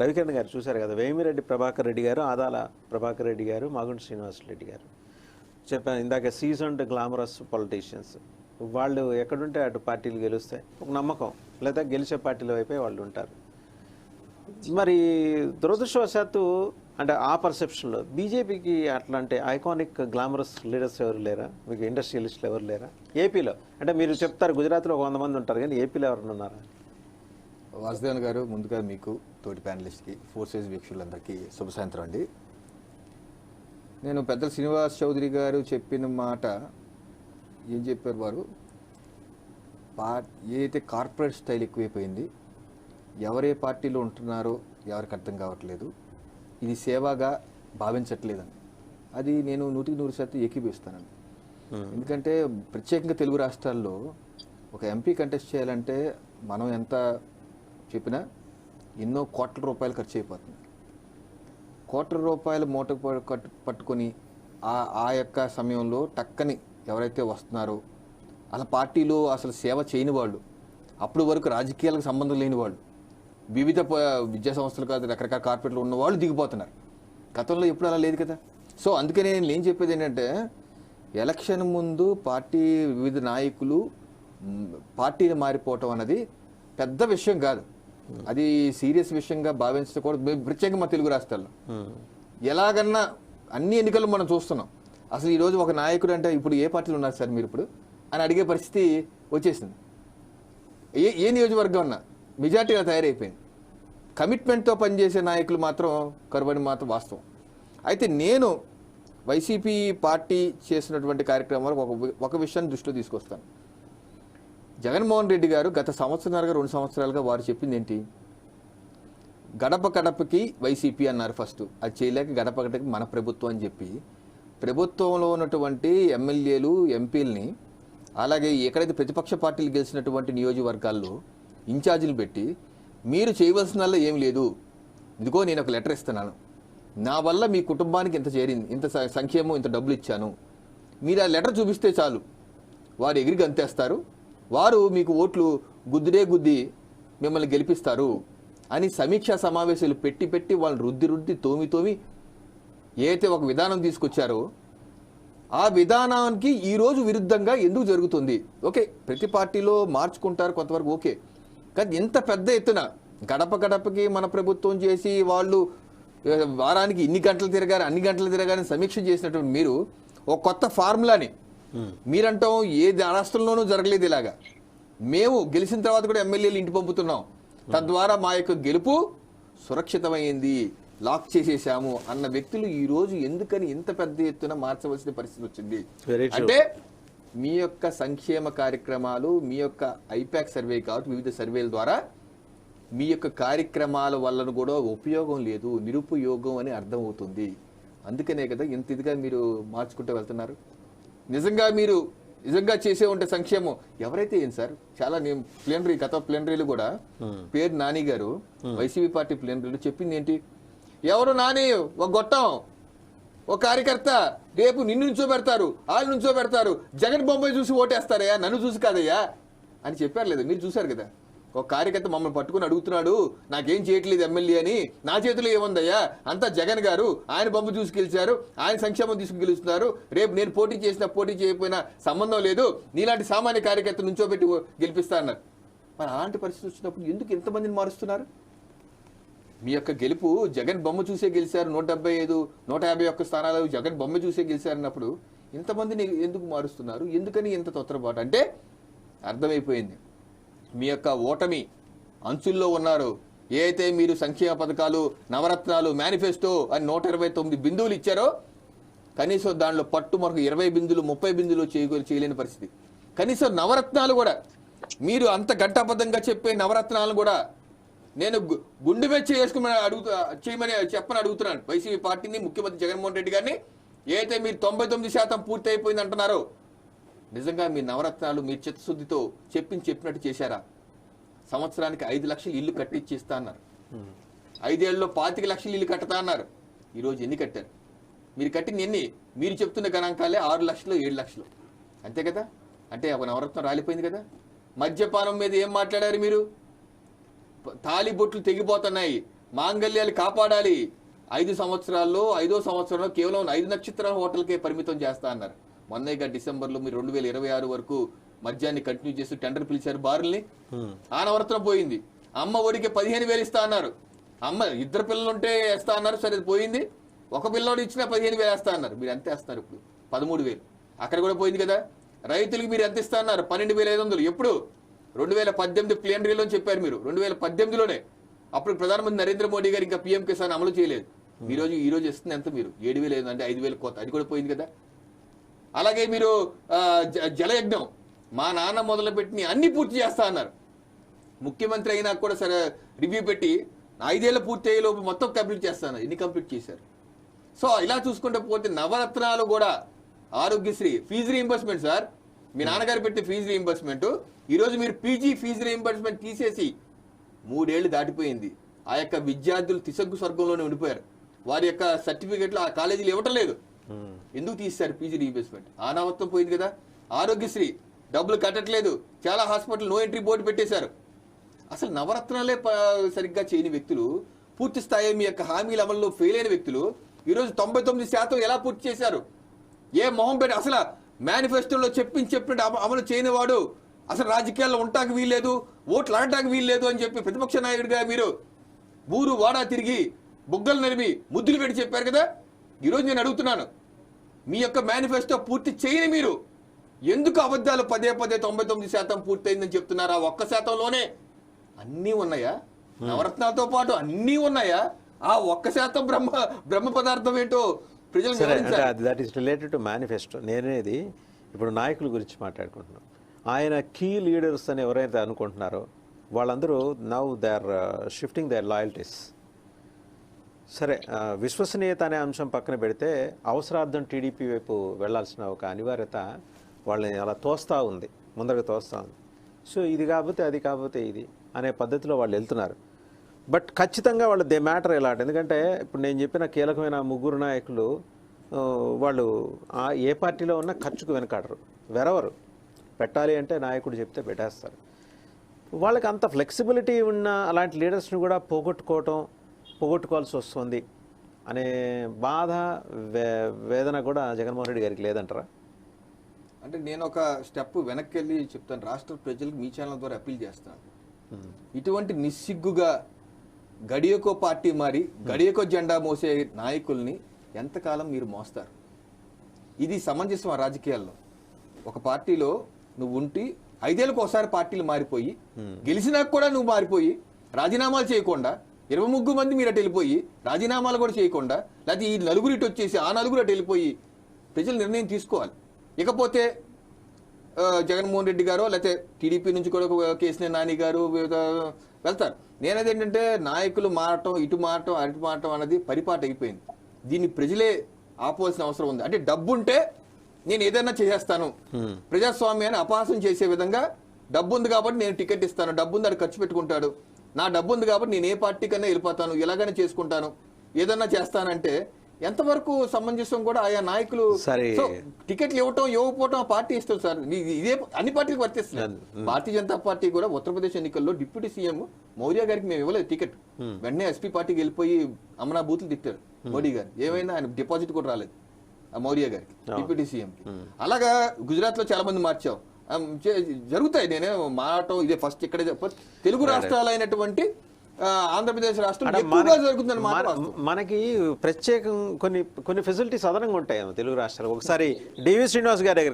రవికిరణ్ గారు చూశారు కదా వేమిరెడ్డి ప్రభాకర్ రెడ్డి గారు ఆదాల ప్రభాకర్ రెడ్డి గారు మాగుంటి శ్రీనివాస్ రెడ్డి గారు. చెప్పాను ఇందాక సీజన్డ్ గ్లామరస్ పొలిటీషియన్స్. వాళ్ళు ఎక్కడుంటే అటు పార్టీలు గెలుస్తాయి. ఒక నమ్మకం. లేదా గెలిచే పార్టీల వైపే వాళ్ళు ఉంటారు. మరి దురదృష్టవశాత్తు అంటే ఆ పర్సెప్షన్లో బీజేపీకి అట్లాంటి ఐకానిక్ గ్లామరస్ లీడర్స్ ఎవరు లేరా? మీకు ఇండస్ట్రియలిస్టులు ఎవరు లేరా? ఏపీలో. అంటే మీరు చెప్తారు గుజరాత్లో ఒక వంద మంది ఉంటారు కానీ ఏపీలో ఎవరు ఉన్నారా? వాసుదేవన్ గారు ముందుగా మీకు తోటి ప్యానలిస్ట్కి ఫోర్సెస్ వీక్షకులందరికీ శుభ సాయంత్రం అండి. నేను పెద్దల శ్రీనివాస్ చౌదరి గారు చెప్పిన మాట ఏం చెప్పారు వారు? పా ఏదైతే కార్పొరేట్ స్టైల్ ఎక్కువైపోయింది ఎవరే పార్టీలో ఉంటున్నారో ఎవరికి అర్థం కావట్లేదు. ఇది సేవగా భావించట్లేదని. అది నేను నూటికి నూరు శాతం ఏకీభవిస్తానండి ఎందుకంటే ప్రత్యేకంగా తెలుగు రాష్ట్రాల్లో ఒక ఎంపీ కంటెస్ట్ చేయాలంటే మనం ఎంత చెప్పినా ఎన్నో కోట్ల రూపాయలు ఖర్చు అయిపోతుంది కోట్ల రూపాయలు మూట కట్టు- పట్టుకొని ఆ ఆ యొక్క సమయంలో టక్కని ఎవరైతే వస్తున్నారో అసలు పార్టీలో అసలు సేవ చేయని వాళ్ళు అప్పుడు వరకు రాజకీయాలకు సంబంధం లేని వాళ్ళు వివిధ ప- విద్యా సంస్థలు కాదు రకరకాల కార్పొరేట్లు ఉన్న వాళ్ళు దిగిపోతున్నారు. గతంలో ఎప్పుడు అలా లేదు కదా? సో అందుకనే నేను ఏం చెప్పేది ఏంటంటే ఎలక్షన్ ముందు పార్టీ వివిధ నాయకులు పార్టీలు పార్టీని మారిపోవటం అన్నది పెద్ద విషయం కాదు. అది సీరియస్ విషయంగా భావించకూడదు. మేము ప్రత్యేకంగా మా తెలుగు రాష్ట్రాల్లో. ఎలాగన్నా అన్ని ఎన్నికలు మనం చూస్తున్నాం. అసలు ఈ రోజు ఒక నాయకుడు అంటే ఇప్పుడు ఏ పార్టీలో ఉన్నారు సార్ మీరు ఇప్పుడు? అని అడిగే పరిస్థితి వచ్చేసింది. ఏ ఏ నియోజకవర్గం ఉన్నా మెజార్టీగా తయారైపోయింది. కమిట్మెంట్తో పనిచేసే నాయకులు మాత్రం కరువని మాత్రం వాస్తవం. అయితే నేను వైసీపీ పార్టీ చేసినటువంటి కార్యక్రమాలు ఒక ఒక విషయాన్ని దృష్టిలో తీసుకొస్తాను. జగన్మోహన్ రెడ్డి గారు గత సంవత్సరాలుగా రెండు సంవత్సరాలుగా వారు చెప్పింది ఏంటి గడప గడపకి వైసీపీ అన్నారు ఫస్ట్. అది చేయలేక గడప గడపకి మన ప్రభుత్వం అని చెప్పి. ప్రభుత్వంలో ఉన్నటువంటి ఎమ్మెల్యేలు ఎంపీలని అలాగే ఎక్కడైతే ప్రతిపక్ష పార్టీలు గెలిచినటువంటి నియోజకవర్గాల్లో ఇన్ఛార్జీలు పెట్టి మీరు చేయవలసినల్లా ఏం లేదు. ఇదిగో నేను ఒక లెటర్ ఇస్తున్నాను. నా వల్ల మీ కుటుంబానికి ఇంత చేరింది ఇంత సంక్షేమం ఇంత డబ్బులు ఇచ్చాను. మీరు ఆ లెటర్ చూపిస్తే చాలు. వారు ఎగిరి గంతేస్తారు. వారు మీకు ఓట్లు గుద్దిరే గుద్ది మిమ్మల్ని గెలిపిస్తారు అని సమీక్షా సమావేశాలు పెట్టి పెట్టి వాళ్ళు రుద్ది రుద్ది తోమి తోమి ఏదైతే ఒక విధానం తీసుకొచ్చారో ఆ విధానానికి ఈ రోజు విరుద్ధంగా ఎందుకు జరుగుతుంది? ఓకే ప్రతి పార్టీలో మార్చుకుంటారు కొంతవరకు ఓకే. కానీ ఇంత పెద్ద ఎత్తున గడప గడపకి మన ప్రభుత్వం చేసి వాళ్ళు వారానికి ఇన్ని గంటలు తిరగారు అన్ని గంటలు తిరగారని సమీక్ష చేసినటువంటి మీరు ఒక కొత్త ఫార్ములాని మీరంటాం ఏ రాష్ట్రంలోనూ జరగలేదు ఇలాగా. మేము గెలిచిన తర్వాత కూడా ఎమ్మెల్యేలు ఇంటి పంపుతున్నాం. తద్వారా మా యొక్క గెలుపు సురక్షితమైంది లాక్ చేసేసాము అన్న వ్యక్తులు ఈ రోజు ఎందుకని ఇంత పెద్ద ఎత్తున మార్చవలసిన పరిస్థితి వచ్చింది. అంటే మీ యొక్క సంక్షేమ కార్యక్రమాలు మీ యొక్క ఐపాక్ సర్వే కావచ్చు వివిధ సర్వేల ద్వారా మీ యొక్క కార్యక్రమాల వలన కూడా ఉపయోగం లేదు నిరుపయోగం అని అర్థమవుతుంది. అందుకనే కదా ఇంత ఇదిగా మీరు మార్చుకుంటూ వెళ్తున్నారు? నిజంగా మీరు నిజంగా చేసే ఉంటే సంక్షేమం. ఎవరైతే ఏం సార్? చాలా నేను ప్లేనరీ గత ప్లేనరీలు కూడా పేరు నాని గారు వైసీపీ పార్టీ ప్లేనరీలు చెప్పింది ఏంటి ఎవరు నాని? ఒక గొట్టం ఒక కార్యకర్త రేపు నిన్ను నుంచో పెడతారు వాళ్ళు నుంచో పెడతారు జగన్ బొమ్మాయి చూసి ఓటేస్తారయ్యా నన్ను చూసి కాదయ్యా అని చెప్పారు లేదా? మీరు చూశారు కదా? ఒక కార్యకర్త మమ్మల్ని పట్టుకుని అడుగుతున్నాడు నాకేం చేయట్లేదు ఎమ్మెల్యే అని. నా చేతిలో ఏముందయ్యా? అంతా జగన్ గారు ఆయన బొమ్మ చూసి గెలిచారు ఆయన సంక్షేమం తీసుకు గెలుస్తున్నారు. రేపు నేను పోటీ చేసినా పోటీ చేయకపోయినా సంబంధం లేదు. నీలాంటి సామాన్య కార్యకర్త నుంచో పెట్టి గెలిపిస్తా అన్నారు. మరి అలాంటి పరిస్థితి వచ్చినప్పుడు ఎందుకు ఎంతమందిని మారుస్తున్నారు? మీ యొక్క గెలుపు జగన్ బొమ్మ చూసే గెలిచారు. నూట డెబ్బై ఐదు నూట యాభై ఒక్క స్థానాలు జగన్ బొమ్మ చూసే గెలిచారన్నప్పుడు ఇంతమందిని ఎందుకు మారుస్తున్నారు? ఎందుకని ఇంత తొత్తరపాటు అంటే అర్థమైపోయింది. మీ యొక్క ఓటమి అంచుల్లో ఉన్నారు. ఏ అయితే మీరు సంక్షేమ పథకాలు నవరత్నాలు మేనిఫెస్టో అని నూట ఇరవై తొమ్మిది బిందువులు ఇచ్చారో కనీసం దానిలో పట్టు మరొక ఇరవై బిందులు ముప్పై బిందులు చేయలేని పరిస్థితి. కనీసం నవరత్నాలు కూడా మీరు అంత గంటాబద్ధంగా చెప్పే నవరత్నాలు కూడా నేను గు- గుండె మీద చేసుకోమని అడుగుతా చేయమని చెప్పని అడుగుతున్నాను. వైసీపీ పార్టీని ముఖ్యమంత్రి జగన్మోహన్ రెడ్డి గారిని. ఏదైతే మీరు తొంభై తొమ్మిది శాతం పూర్తి అయిపోయింది అంటున్నారో నిజంగా మీ నవరత్నాలు మీ చిత్తశుద్ధితో చెప్పింది చెప్పినట్టు చేశారా? సంవత్సరానికి ఐదు లక్షలు ఇల్లు కట్టించి ఇస్తా అన్నారు. ఐదేళ్ళలో పాతిక లక్షలు ఇల్లు కట్టతా అన్నారు. ఈరోజు ఎన్ని కట్టారు? మీరు కట్టిన ఎన్ని? మీరు చెప్తున్న గణాంకాలే ఆరు లక్షలు ఏడు లక్షలు. అంతే కదా? అంటే ఒక నవరత్నం రాలిపోయింది కదా? మద్యపానం మీద ఏం మాట్లాడారు మీరు? తాలి బొట్లు తెగిపోతున్నాయి. మాంగల్యాలు కాపాడాలి. ఐదు సంవత్సరాల్లో ఐదో సంవత్సరంలో కేవలం ఐదు నక్షత్రాల హోటల్కే పరిమితం చేస్తా అన్నారు. మొన్నగా డిసెంబర్లో మీరు రెండు వేల ఇరవై ఆరు వరకు మద్యాన్ని కంటిన్యూ చేస్తూ టెండర్ పిలిచారు బారుల్ని. ఆనవర్తనం పోయింది. అమ్మ ఒడికి పదిహేను వేలు ఇస్తా అన్నారు. అమ్మ ఇద్దరు పిల్లలు ఉంటే వేస్తా అన్నారు. సరే అది పోయింది. ఒక పిల్లోడు ఇచ్చినా పదిహేను వేలు వేస్తా అన్నారు. మీరు ఎంత వేస్తున్నారు ఇప్పుడు? పదమూడు వేలు. అక్కడ కూడా పోయింది కదా. రైతులకు మీరు ఎంత ఇస్తా అన్నారు? పన్నెండు వేల ఐదు వందలు. ఎప్పుడు? రెండు వేల పద్దెనిమిది ప్లేనరీలో చెప్పారు మీరు. రెండు వేల పద్దెనిమిదిలోనే. అప్పుడు ప్రధానమంత్రి నరేంద్ర మోడీ గారు ఇంకా పీఎం కిసాన్ అమలు చేయలేదు. ఈ రోజు ఈ రోజు ఇస్తుంది ఎంత మీరు? ఏడు వేలు అంటే ఐదు వేలు కోత. అది కూడా పోయింది కదా. అలాగే మీరు జలయజ్ఞం. మా నాన్న మొదలుపెట్టిన అన్ని పూర్తి చేస్తా అన్నారు. ముఖ్యమంత్రి అయినా కూడా సరే రివ్యూ పెట్టి ఐదేళ్ళు పూర్తి అయ్యే లోపు మొత్తం కంప్లీట్ చేస్తాను ఎన్ని కంప్లీట్ చేశారు. సో ఇలా చూసుకుంటే పోతే నవరత్నాలు కూడా ఆరోగ్యశ్రీ ఫీజు రీయింబర్స్మెంట్ సార్ మీ నాన్నగారు పెట్టే ఫీజు రీయింబర్స్మెంట్ ఈరోజు మీరు పీజీ ఫీజు రీయింబర్స్మెంట్ తీసేసి మూడేళ్ళు దాటిపోయింది. ఆ యొక్క విద్యార్థులు తిసగ్గు స్వర్గంలోనే ఉండిపోయారు. వారి యొక్క సర్టిఫికెట్లు ఆ కాలేజీలు ఇవ్వటం లేదు. ఎందుకు తీస్తారు పీజీ రీఇంబర్స్మెంట్ ఆ పోయింది కదా. ఆరోగ్యశ్రీ డబ్బులు కట్టట్లేదు. చాలా హాస్పిటల్ నో ఎంట్రీ బోర్డు పెట్టేశారు. అసలు నవరత్నాలే ప- సరిగ్గా చేయని వ్యక్తులు పూర్తి స్థాయి మీ యొక్క హామీల అమల్లో ఫెయిల్ అయిన వ్యక్తులు ఈరోజు తొంభై తొమ్మిది శాతం ఎలా పూర్తి చేశారు? ఏ మొహం పెట్టి అసలు మేనిఫెస్టోలో చెప్పించి చెప్పినట్టు అమలు చేయని వాడు అసలు రాజకీయాల్లో ఉండటానికి వీల్లేదు ఓట్లు అడటానికి వీల్లేదు అని చెప్పి ప్రతిపక్ష నాయకుడిగా మీరు ఊరు వాడా తిరిగి బుగ్గలు నలిమి ముద్దులు పెట్టి చెప్పారు కదా? ఈరోజు నేను అడుగుతున్నాను మీ యొక్క మేనిఫెస్టో పూర్తి చేయని మీరు. ఎందుకు అబద్ధాలు పదే పదే తొంభై తొమ్మిది శాతం పూర్తయిందని చెప్తున్నారు? ఆ ఒక్క శాతంలోనే. అన్నీ ఉన్నాయా? నవరత్నాలతో పాటు అన్నీ ఉన్నాయా? ఆ ఒక్క శాతం బ్రహ్మ బ్రహ్మ పదార్థం ఏంటో ప్రజలు that is related to manifesto నేనేది ఇప్పుడు నాయకుల గురించి మాట్లాడుకుంటున్నాం ఆయన కీ లీడర్స్ అని ఎవరైతే అనుకుంటున్నారో వాళ్ళందరూ now they are shifting their loyalties సరే విశ్వసనీయత అనే అంశం పక్కన పెడితే అవసరార్థం టీడీపీ వైపు వెళ్ళాల్సిన ఒక అనివార్యత వాళ్ళని అలా తోస్తూ ఉంది ముందరకు తోస్తూ ఉంది. సో ఇది కాకపోతే అది కాకపోతే ఇది అనే పద్ధతిలో వాళ్ళు వెళ్తున్నారు. బట్ ఖచ్చితంగా వాళ్ళు దే మ్యాటర్ ఎలాంటి ఎందుకంటే ఇప్పుడు నేను చెప్పిన కీలకమైన ముగ్గురు నాయకులు వాళ్ళు ఆ ఏ పార్టీలో ఉన్నా ఖర్చుకు వెనకాడరు వెరవరు. పెట్టాలి అంటే నాయకుడు చెప్తే పెట్టేస్తారు. వాళ్ళకి అంత ఫ్లెక్సిబిలిటీ ఉన్న అలాంటి లీడర్స్ని కూడా పోగొట్టుకోవటం పోగొట్టుకోవాల్సి వస్తుంది అనే బాధ వే వేదన కూడా జగన్మోహన్ రెడ్డి గారికి లేదంటారా? అంటే నేను ఒక స్టెప్ వెనక్కి వెళ్ళి చెప్తాను. రాష్ట్ర ప్రజలకు మీ ఛానల్ ద్వారా అప్పీల్ చేస్తాను. ఇటువంటి నిస్సిగ్గుగా గడియకో పార్టీ మారి గడియకో జెండా మోసే నాయకుల్ని ఎంతకాలం మీరు మోస్తారు? ఇది సమంజసం ఆ రాజకీయాల్లో. ఒక పార్టీలో నువ్వు ఉండి ఐదేళ్ళకి ఒకసారి పార్టీలు మారిపోయి గెలిచినాక కూడా నువ్వు మారిపోయి రాజీనామాలు చేయకుండా ఇరవై ముగ్గురు మంది మీరు అటు వెళ్ళిపోయి రాజీనామాలు కూడా చేయకుండా లేకపోతే ఈ నలుగురు ఇటు వచ్చేసి ఆ నలుగురు అటు వెళ్ళిపోయి ప్రజలు నిర్ణయం తీసుకోవాలి. ఇకపోతే జగన్మోహన్ రెడ్డి గారు లేకపోతే టీడీపీ నుంచి కూడా కేసీఆర్ నాని గారు వెళ్తారు. నేనది ఏంటంటే నాయకులు మారటం ఇటు మారటం అటు మారటం అన్నది పరిపాట అయిపోయింది. దీన్ని ప్రజలే ఆపోవాల్సిన అవసరం ఉంది. అంటే డబ్బు ఉంటే నేను ఏదైనా చేసేస్తాను. ప్రజాస్వామ్యాన్ని అపహాసం చేసే విధంగా డబ్బు ఉంది కాబట్టి నేను టికెట్ ఇస్తాను. డబ్బు ఉంది అది ఖర్చు పెట్టుకుంటాడు. నా డబ్బు ఉంది కాబట్టి నేను ఏ పార్టీ కన్నా వెళ్ళిపోతాను ఎలాగైనా చేసుకుంటాను. ఏదన్నా చేస్తానంటే ఎంతవరకు సమంజసం కూడా ఆయా నాయకులు సరే. సో టికెట్లు ఇవ్వటం ఇవ్వకపోవటం పార్టీ ఇష్టం సార్. ఇది- ఇదే అన్ని పార్టీలకు వర్తిస్తుంది భారతీయ జనతా పార్టీ కూడా ఉత్తరప్రదేశ్ ఎన్నికల్లో డిప్యూటీ సీఎం మౌర్య గారికి మేము ఇవ్వలేదు టికెట్. వెంటనే ఎస్పీ పార్టీకి వెళ్ళిపోయి అమనా బూతులు తిట్టారు మోడీ గారు. ఏమైనా ఆయన డిపాజిట్ కూడా రాలేదు ఆ మౌర్య గారికి డిప్యూటీ సీఎం కి అలాగా గుజరాత్లో చాలా మంది మార్చాం ఆ, చే- జరుగుతాయి. నేనే మారటం ఇదే ఫస్ట్ ఇక్కడే తెలుగు రాష్ట్రాలైనటువంటి ఆ, ఆంధ్రప్రదేశ్ రాష్ట్రం మాట. మనకి ప్రత్యేకం కొన్ని కొన్ని ఫెసిలిటీస్ అదనంగా ఉంటాయి తెలుగు రాష్ట్రాలు ఒకసారి డివి శ్రీనివాస్ గారి దగ్గర